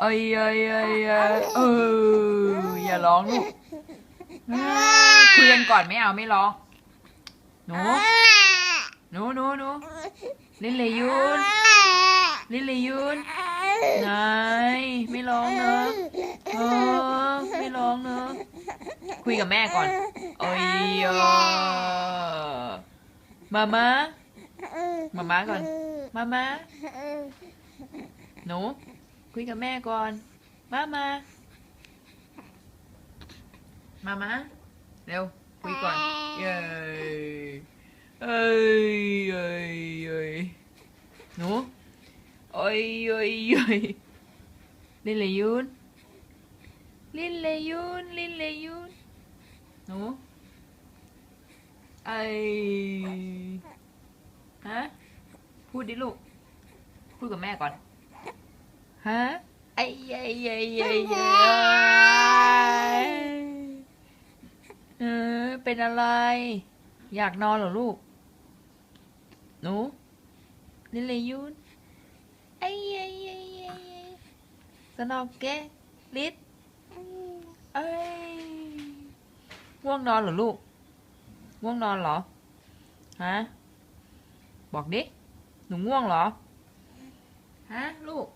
เอ้ยเอ้ยเอ้ยเอออย่าร้องลูกคุยกันก่อนไม่เอาไม่ร้องหนูหนูหนูหนูลินเลยยุนลินเลยยุนนายไม่ร้องเนอะเออไม่ร้องเนอะคุยกับแม่ก่อนเอ้ยมามามามาก่อนมามาหนู คุยกับแม่ก่อนมามา มามาเร็ว คุยก่อน เย้เอ้ยเอ้ยเอ้ยหนูเอ้ยเอ้ยเอ้ยลินเลยยุนลินเลยยุนลินเลยยุนหนูไอยฮะพูดดิลูก พูดกับแม่ก่อน ฮะไอ้ไอ้ไอ้ไอ้ไอ้เออเป็นอะไร อยากนอนเหรอลูก หนูลิลเลยยุนไอ้ไอ้ไอ้ไอ้ไอ้สนอกแกลิดเอ้ยง่วงนอนเหรอลูกง่วงนอนเหรอฮะบอกดิหนูง่วงเหรอฮะลูก